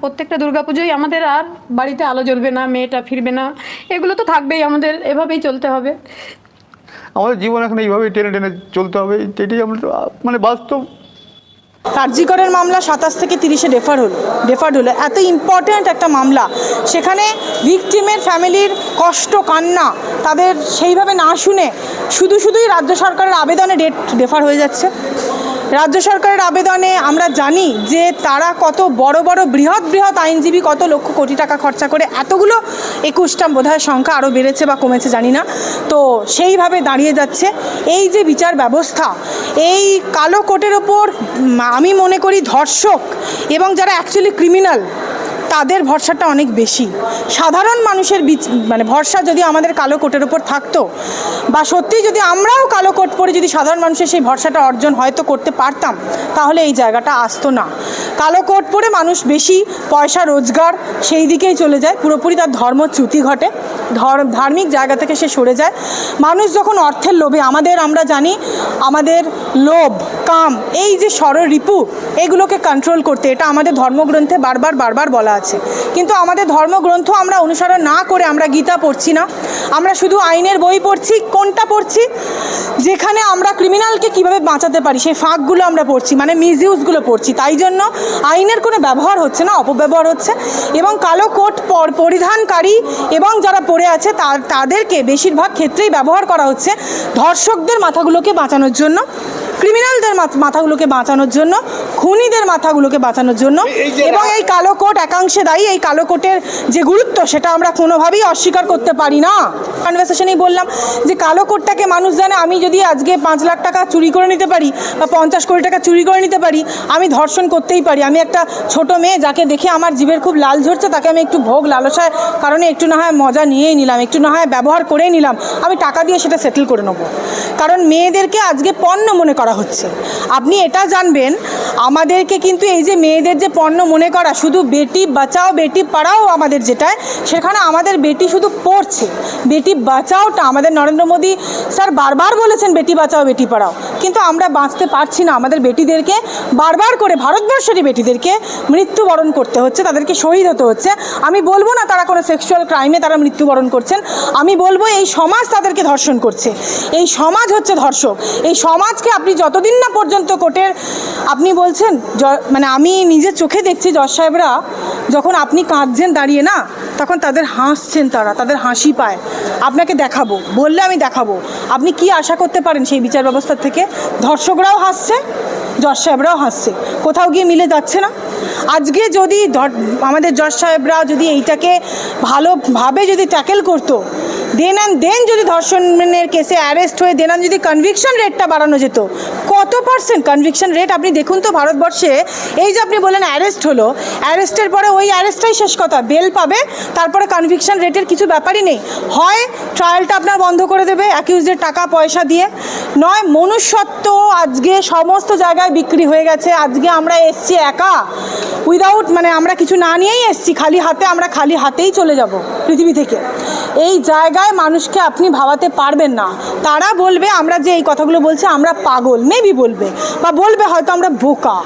প্রত্যেকটা দুর্গাপুজোই আমাদের আর বাড়িতে আলো জ্বলবে না মেয়েটা ফিরবে না। এগুলো তো থাকবেই আমাদের এভাবেই চলতে হবে। আমাদের জীবন এখন এইভাবেই টেনে টেনে চলতে হবে এটাই আমরা মানে বাস্তব। কার্যকরের মামলা সাতাশ থেকে তিরিশে ডেফার হলো ডেফার্ড হলো। এত ইম্পর্ট্যান্ট একটা মামলা। সেখানে ভিকটিমের ফ্যামিলির কষ্ট কান্না তাদের সেইভাবে না শুনে শুধু শুধুই রাজ্য সরকারের আবেদনে ডেট ডেফার হয়ে যাচ্ছে। রাজ্য সরকারের আবেদনে আমরা জানি যে তারা কত বড় বড় বৃহৎ বৃহৎ আইনজীবী, কত লক্ষ কোটি টাকা খরচা করে এতগুলো একুশটা বোধহয় সংখ্যা আরও বেড়েছে বা কমেছে, জানি না। তো সেইভাবে দাঁড়িয়ে যাচ্ছে। এই যে বিচার ব্যবস্থা, এই কালো কোটের ওপর আমি মনে করি ধর্ষক এবং যারা অ্যাকচুয়ালি ক্রিমিনাল তাদের ভরসাটা অনেক বেশি। সাধারণ মানুষের মানে ভরসা যদি আমাদের কালো কোটের ওপর থাকতো বা সত্যি যদি আমরাও কালো কোট পরে যদি সাধারণ মানুষের সেই ভরসাটা অর্জন হয়তো করতে পারতাম, তাহলে এই জায়গাটা আসতো না। কালো কোট পরে মানুষ বেশি পয়সা, রোজগার সেই দিকেই চলে যায়। পুরোপুরি তার ধর্মচ্যুতি ঘটে। ধর ধার্মিক জায়গা থেকে সে সরে যায়। মানুষ যখন অর্থের লোভে, আমাদের আমরা জানি, আমাদের লোভ কাম, এই যে ষড়রিপু এগুলোকে কন্ট্রোল করতে, এটা আমাদের ধর্মগ্রন্থে বারবার বারবার বলা আছে। কিন্তু আমাদের ধর্মগ্রন্থ আমরা অনুসরণ না করে আমরা গীতা পড়ছি না। আমরা শুধু আইনের বই পড়ছি, কোনটা পড়ছি? যেখানে আমরা ক্রিমিনালকে কীভাবে বাঁচাতে পারি, সেই ফাঁকগুলো আমরা পড়ছি মানে মিসইউজগুলো পড়ছি। তাই জন্য আইনের কোনো ব্যবহার হচ্ছে না, অপব্যবহার হচ্ছে। এবং কালো কোট পর- পরিধানকারী এবং যারা পড়ে আছে তাদেরকে বেশিরভাগ ক্ষেত্রেই ব্যবহার করা হচ্ছে ধর্ষকদের মাথাগুলোকে বাঁচানোর জন্য। ক্রিমিনালদের মাথ- মাথাগুলোকে বাঁচানোর জন্য খুনিদের মাথাগুলোকে বাঁচানোর জন্য এবং এই কালো কোট একাংশে দায়ী এই কালো কোটের যে গুরুত্ব সেটা আমরা কোনোভাবেই অস্বীকার করতে পারি না। কনভারসেশনেই বললাম যে কালো কোটটাকে মানুষ জানে আমি যদি আজকে পাঁচ লাখ টাকা চুরি করে নিতে পারি বা পঞ্চাশ কোটি টাকা চুরি করে নিতে পারি আমি ধর্ষণ করতেই পারি। আমি একটা ছোট মেয়ে যাকে দেখে আমার জীবের খুব লাল ঝরছে তাকে আমি একটু ভোগ লালসায় কারণে একটু না হয় মজা নিয়েই নিলাম একটু না হয় ব্যবহার করেই নিলাম আমি টাকা দিয়ে সেটা সেটেল করে নেব। কারণ মেয়েদেরকে আজকে পণ্য মনে করা হচ্ছে। আপনি এটা জানবেন, আমাদেরকে কিন্তু এই যে মেয়েদের যে পণ্য মনে করা, শুধু বেটি বাঁচাও, বেটি পড়াও আমাদের যেটায়, সেখানে আমাদের বেটি শুধু পড়ছে। বেটি বাঁচাওটা আমাদের নরেন্দ্র মোদী স্যার বারবার বলেছেন, বেটি বাঁচাও, বেটি পড়াও। কিন্তু আমরা বাঁচতে পারছি না। আমাদের বেটিদেরকে বারবার করে, ভারতবর্ষেরই বেটিদেরকে মৃত্যুবরণ করতে হচ্ছে, তাদেরকে শহীদ হতে হচ্ছে। আমি বলব না তারা কোনো সেক্সুয়াল ক্রাইমে তারা মৃত্যুবরণ করছেন। আমি বলব এই সমাজ তাদেরকে ধর্ষণ করছে। এই সমাজ হচ্ছে ধর্ষক। এই সমাজকে আপনি যতদিন না পর্যন্ত কোর্টের, আপনি বলছেন মানে আমি নিজে চোখে দেখছি জজ সাহেবরা, যখন আপনি কাঁদছেন দাঁড়িয়ে না, তখন তাদের হাসছেন তারা, তাদের হাসি পায়। আপনাকে দেখাবো, বললে আমি দেখাবো। আপনি কি আশা করতে পারেন সেই বিচার ব্যবস্থা থেকে? ধর্ষকরাও হাসছে জজ সাহেবরাও হাসছে। কোথাও গিয়ে মিলে যাচ্ছে না। আজকে যদি আমাদের জজ সাহেবরা যদি এইটাকে ভালোভাবে যদি ট্যাকেল করতো, দেন অ্যান্ড দেন যদি ধর্ষণের কেসে অ্যারেস্ট হয়ে, দেন যদি কনভিকশন রেটটা বাড়ানো যেত পার্সেন্ট কনভিকশন রেট আপনি দেখুন তো ভারতবর্ষে। এই যে আপনি বলেন অ্যারেস্ট হলো অ্যারেস্টের পরে ওই অ্যারেস্টটাই শেষ কথা বেল পাবে, তারপরে কনভিকশন রেটের কিছু ব্যাপারই নেই। হয় ট্রায়ালটা আপনার বন্ধ করে দেবে অ্যাকিউজের টাকা, পয়সা দিয়ে, নয় মনুষ্যত্ব আজকে সমস্ত জায়গায় বিক্রি হয়ে গেছে, আজকে আমরা এসছি একা। উইদাউট মানে আমরা কিছু না নিয়েই এসছি, খালি হাতে, আমরা খালি হাতেই চলে যাব পৃথিবী থেকে। এই জায়গায় মানুষকে আপনি ভাবাতে পারবেন না। তারা বলবে, আমরা যে এই কথাগুলো বলছি, আমরা পাগল মেবি বলবে। বা বলবে হয়তো আমরা বোকা।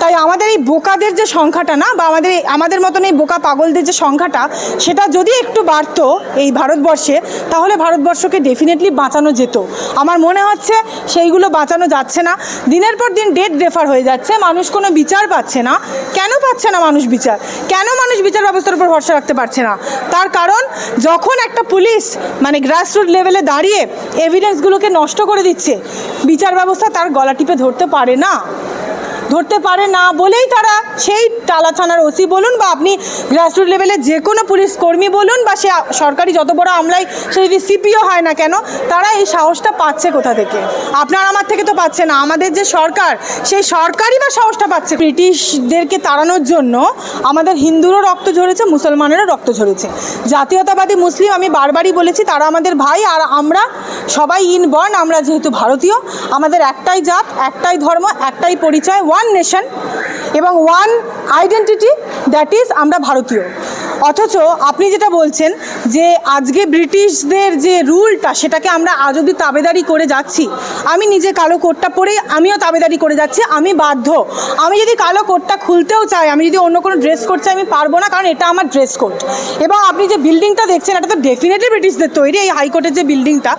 তাই আমাদের এই বোকাদের যে সংখ্যাটা না, বা আমাদের আমাদের মতন এই বোকা পাগলদের যে সংখ্যাটা, সেটা যদি একটু বাড়তো এই ভারতবর্ষে, তাহলে ভারতবর্ষকে ডেফিনেটলি বাঁচানো যেত। আমার মনে হচ্ছে সেইগুলো বাঁচানো যাচ্ছে না। দিনের পর দিন ডেট রেফার হয়ে যাচ্ছে, মানুষ কোনো বিচার পাচ্ছে না। কেন পাচ্ছে না মানুষ বিচার? কেন মানুষ বিচার ব্যবস্থার উপর ভরসা রাখতে পারছে না? তার কারণ, যখন একটা পুলিশ মানে গ্রাসরুট লেভেলে দাঁড়িয়ে এভিডেন্সগুলোকে নষ্ট করে দিচ্ছে, বিচার ব্যবস্থা তার গলা টিপে ধরতে পারে না। Yeah. ধরতে পারে না বলেই তারা সেই টালা থানার ওসি বলুন বা আপনি গ্রাসরুট লেভেলে যে কোনো পুলিশ কর্মী বলুন বা সে সরকারি যত বড় আমলাই সে যদি সিপিও হয় না কেন, তারা এই সাহসটা পাচ্ছে কোথা থেকে? আপনার আমার থেকে তো পাচ্ছে না, আমাদের যে সরকার, সেই সরকারই বা সাহসটা পাচ্ছে। ব্রিটিশদেরকে তাড়ানোর জন্য আমাদের হিন্দুরও রক্ত ঝরেছে, মুসলমানেরও রক্ত ঝরেছে। জাতীয়তাবাদী মুসলিম, আমি বারবারই বলেছি, তারা আমাদের ভাই আর আমরা সবাই ইনবর্ন আমরা যেহেতু ভারতীয়, আমাদের একটাই জাত, একটাই ধর্ম, একটাই পরিচয় ওয়ান নেশন এবং ওয়ান আইডেন্টিটি দ্যাট ইজ আমরা ভারতীয়। অথচ আপনি যেটা বলছেন যে আজকে ব্রিটিশদের যে রুলটা, সেটাকে আমরা আজ অব্দি তাবেদারি করে যাচ্ছি। আমি নিজে কালো কোটটা পরে আমিও তাবেদারি করে যাচ্ছি, আমি বাধ্য। আমি যদি কালো কোটটা খুলতেও চাই, আমি যদি অন্য কোনো ড্রেস কোড চাই, আমি পারব না, কারণ এটা আমার ড্রেস কোড। এবং আপনি যে বিল্ডিংটা দেখছেন, এটা তো ডেফিনেটলি ব্রিটিশদের তৈরি, এই হাইকোর্টের যে বিল্ডিংটা।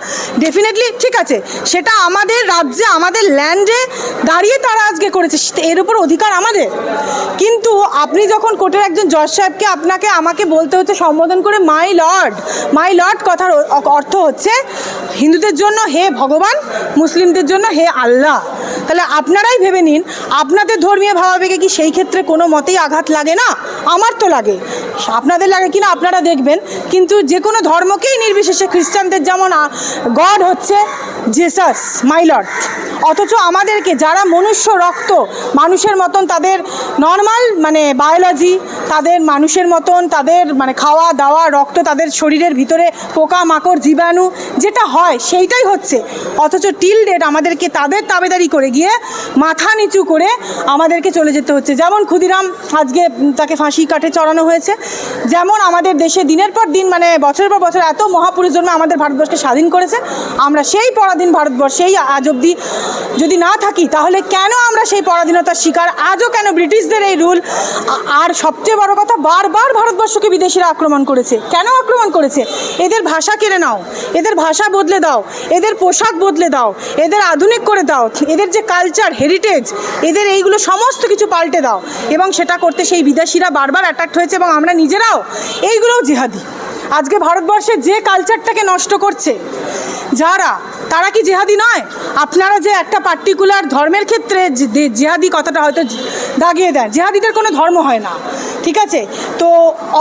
ডেফিনেটলি ঠিক আছে, সেটা আমাদের রাজ্যে, আমাদের ল্যান্ডে দাঁড়িয়ে তারা আজকে করেছে এর উপর অধিকার আমাদের। কিন্তু আপনি যখন কোর্টের একজন জজ সাহেবকে আপনাকে আমাকে বলতে হচ্ছে সম্বোধন করে মাই লর্ড মাই লর্ড কথার অর্থ হচ্ছে, হিন্দুদের জন্য হে ভগবান, মুসলিমদের জন্য হে আল্লাহ। তাহলে আপনারাই ভেবে নিন, আপনাদের ধর্মীয় ভাবাবেগে কি সেই ক্ষেত্রে কোনো মতেই আঘাত লাগে না? আমার তো লাগে। আপনাদের লাগে কিনা আপনারা দেখবেন, কিন্তু যে কোনো ধর্মকেই নির্বিশেষে খ্রিস্টানদের যেমন গড হচ্ছে জেসাস মাই লর্ড অথচ আমাদেরকে যারা মনুষ্য রক্ত, মানুষের মতন তাদের নর্মাল মানে বায়োলজি তাদের মানুষের মতন তাদের মানে খাওয়া, দাওয়া, রক্ত তাদের শরীরের ভিতরে পোকা, মাকড়, জীবাণু যেটা হয় সেইটাই হচ্ছে। অথচ টিল ডেট আমাদেরকে তাদের তাবেদারি করে গিয়ে মাথা নিচু করে আমাদেরকে চলে যেতে হচ্ছে। যেমন ক্ষুদিরাম আজকে তাকে ফাঁসি কাটে চড়ানো হয়েছে। যেমন আমাদের দেশে দিনের পর দিন মানে বছরের পর বছর এত মহাপুরুষ জন্মে আমাদের ভারতবর্ষকে স্বাধীন করেছে। আমরা সেই পরাধীন ভারতবর্ষেই আজ অবধি যদি না থাকি, তাহলে কেন আমরা সেই পরাধীনতার শিকার? আজও কেন ব্রিটিশদের এই রুল? আর সবচেয়ে বড় কথা, বারবার ভারতবর্ষকে বিদেশিরা আক্রমণ করেছে। কেন আক্রমণ করেছে? এদের ভাষা কেড়ে নাও, এদের ভাষা বদলে দাও, এদের পোশাক বদলে দাও, এদের আধুনিক করে দাও, এদের যে কালচার হেরিটেজ এদের এইগুলো সমস্ত কিছু পাল্টে দাও। এবং সেটা করতে সেই বিদেশিরা বারবার অ্যাট্রাক্ট হয়েছে এবং আমরা নিজেরাও এইগুলোও জিহাদি। আজকে ভারতবর্ষে যে কালচারটাকে নষ্ট করছে, যারা তারা কি জেহাদি নয়? আপনারা যে একটা পার্টিকুলার ধর্মের ক্ষেত্রে জেহাদি কথাটা হয়তো দাগিয়ে দেন জেহাদিদের কোনো ধর্ম হয় না, ঠিক আছে? তো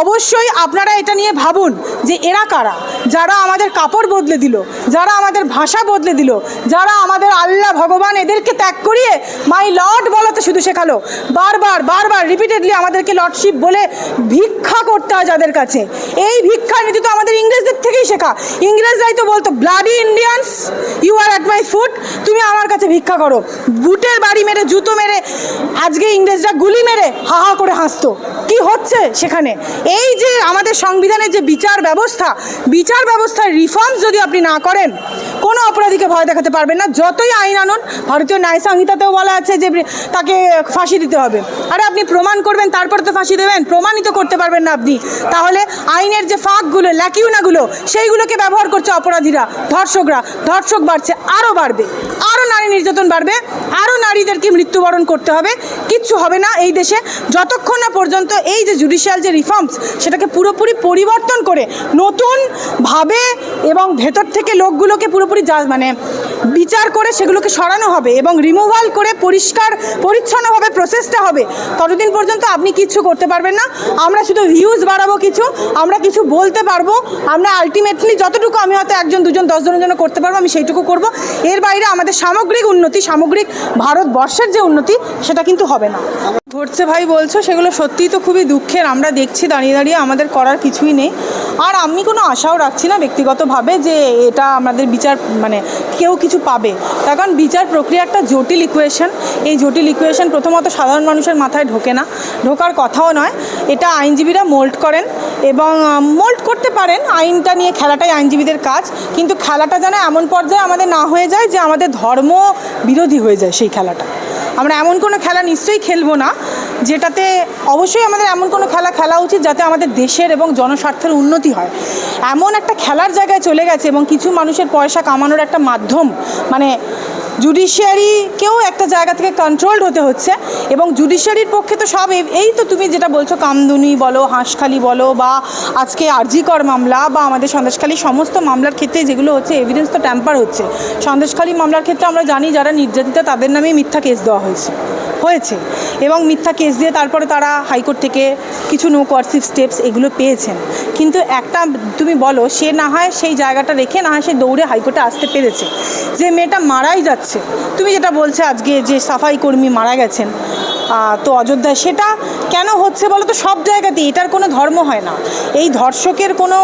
অবশ্যই আপনারা এটা নিয়ে ভাবুন যে এরা কারা? যারা আমাদের কাপড় বদলে দিল, যারা আমাদের ভাষা বদলে দিল, যারা আমাদের আল্লাহ ভগবান এদেরকে ত্যাগ করিয়ে মাই লর্ড বলাতে শুধু শেখালো। বারবার বারবার রিপিটেডলি আমাদেরকে লর্ডশিপ বলে ভিক্ষা করতে হয় যাদের কাছে। এই ভিক্ষা নীতি তো আমাদের ইংরেজদের থেকেই শেখা। ইংরেজরাই তো বলতো bloody Indians you are at my foot তুমি আমার কাছে ভিক্ষা করো। বুটের বাড়ি মেরে, জুতো মেরে, আজকে ইংরেজরা গুলি মেরে, হা হা করে হাসতো। কি হচ্ছে সেখানে? এই যে আমাদের সংবিধানের যে বিচার ব্যবস্থা, বিচার ব্যবস্থার রিফর্মস যদি আপনি না করেন, কোনো অপরাধীকে ভয় দেখাতে পারবেন না। যতই আইন আনুন, ভারতীয় ন্যায় সংহিতাতেও বলা আছে যে তাকে ফাঁসি দিতে হবে। আরে আপনি প্রমাণ করবেন, তারপরে তো ফাঁসি দেবেন। প্রমাণিত করতে পারবেন না আপনি। তাহলে আইনের যে ফাঁকগুলো, ল্যাকিউনাগুলো, সেইগুলোকে ব্যবহার করছে অপরাধীরা, ধর্ষকরা। ধর্ষক বাড়ছে আরও বাড়বে আরও নারী নির্যাতন বাড়বে আরও নারীদেরকে মৃত্যুবরণ করতে হবে, কিচ্ছু হবে না এই দেশে। যতক্ষণ না পর্যন্ত এই যে জুডিশিয়াল যে রিফর্মস সেটাকে পুরোপুরি পরিবর্তন করে নতুনভাবে এবং ভেতর থেকে লোকগুলোকে পুরোপুরি যা মানে বিচার করে সেগুলোকে সরানো হবে এবং রিমুভাল করে পরিষ্কার, পরিচ্ছন্নভাবে প্রসেসটা হবে, ততদিন পর্যন্ত আপনি কিচ্ছু করতে পারবেন না। আমরা শুধু ভিউজ বাড়াবো কিছু, আমরা কিছু বলতে পারব, আমরা আলটিমেটলি যতটুকু আমি হয়তো একজন, দুজন, দশজনের জন্য করতে পারব, আমি সেইটুকু করব। এর বাইরে আমাদের সামগ্রিক উন্নতি, সামগ্রিক ভারতবর্ষের যে উন্নতি, সেটা কিন্তু হবে না। ঘটছে ভাই বলছো, সেগুলো সত্যিই তো খুবই দুঃখের। আমরা দেখছি, দাঁড়িয়ে দাঁড়িয়ে আমাদের করার কিছুই নেই। আর আমি কোনো আশাও রাখছি না ব্যক্তিগতভাবে যে এটা আমাদের বিচার মানে কেউ কিছু পাবে। তার কারণ বিচার প্রক্রিয়া একটা জটিল ইকুয়েশন এই জটিল ইকুয়েশন প্রথমত সাধারণ মানুষের মাথায় ঢোকে না। ঢোকার কথাও নয়। এটা আইনজীবীরা মোল্ড করেন এবং মোল্ড করতে পারেন। আইনটা নিয়ে খেলাটাই আইনজীবীদের কাজ। কিন্তু খেলাটা যেন এমন পর্যায়ে আমাদের না হয়ে যায় যে আমাদের ধর্ম বিরোধী হয়ে যায় সেই খেলাটা। আমরা এমন কোনো খেলা নিশ্চয়ই খেলব না। যেটাতে অবশ্যই আমাদের এমন কোনো খেলা খেলা উচিত যাতে আমাদের দেশের এবং জনস্বার্থের উন্নতি হয়। এমন একটা খেলার জায়গায় চলে গেছে এবং কিছু মানুষের পয়সা কামানোর একটা মাধ্যম মানে জুডিশিয়ারিকেও একটা জায়গা থেকে কন্ট্রোলড হতে হচ্ছে এবং জুডিশিয়ারির পক্ষে তো সব এই- তো তুমি যেটা বলছো, কামদুনি বলো, হাঁসখালি বলো বা আজকে আরজিকর মামলা বা আমাদের সন্দেশখালী সমস্ত মামলার ক্ষেত্রে যেগুলো হচ্ছে এভিডেন্স তো ট্যাম্পার হচ্ছে। সন্দেশখালী মামলার ক্ষেত্রে আমরা জানি যারা নির্যাতিতা তাদের নামেই মিথ্যা কেস দেওয়া হয়েছে। হয়েছে এবং মিথ্যা কেস দিয়ে তারপরে তারা হাইকোর্ট থেকে কিছু নো কোয়ার্সিভ স্টেপস এগুলো পেয়েছেন। কিন্তু একটা তুমি বলো, সে না হয় সেই জায়গাটা রেখে না হয় সে দৌড়ে হাইকোর্টে আসতে পেরেছে। যে মেয়েটা মারাই যাচ্ছে, তুমি যেটা বলছে আজকে যে সাফাই কর্মী মারা গেছেন তো অযোধ্যায় সেটা কেন হচ্ছে বলো তো? সব জায়গাতেই এটার কোনো ধর্ম হয় না। এই ধর্ষকের কোনো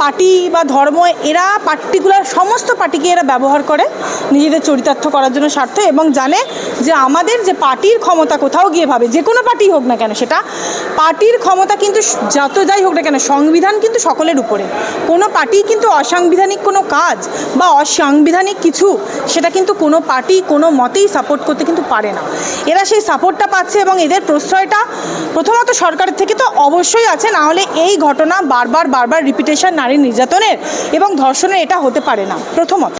পার্টি বা ধর্ম, এরা পার্টিকুলার সমস্ত পার্টিকে এরা ব্যবহার করে নিজেদের চরিতার্থ করার জন্য স্বার্থ এবং জানে যে আমাদের যে পার্টির ক্ষমতা কোথাও গিয়ে ভাবে, যে কোনো পার্টি হোক না কেন, সেটা পার্টির ক্ষমতা কিন্তু যত যাই হোক না কেন, সংবিধান কিন্তু সকলের উপরে। কোনো পার্টি কিন্তু অসাংবিধানিক কোনো কাজ বা অসাংবিধানিক কিছু, সেটা কিন্তু কোনো পার্টি কোনো মতেই সাপোর্ট করতে কিন্তু পারে না। এরা সেই সাপোর্টটা পাচ্ছে এবং এদের প্রশ্রয়টা প্রথমত সরকারের থেকে তো অবশ্যই আছে, না হলে এই ঘটনা বারবার বারবার রিপিটেশন নারী নির্যাতনের এবং ধর্ষণের এটা হতে পারে না, প্রথমত।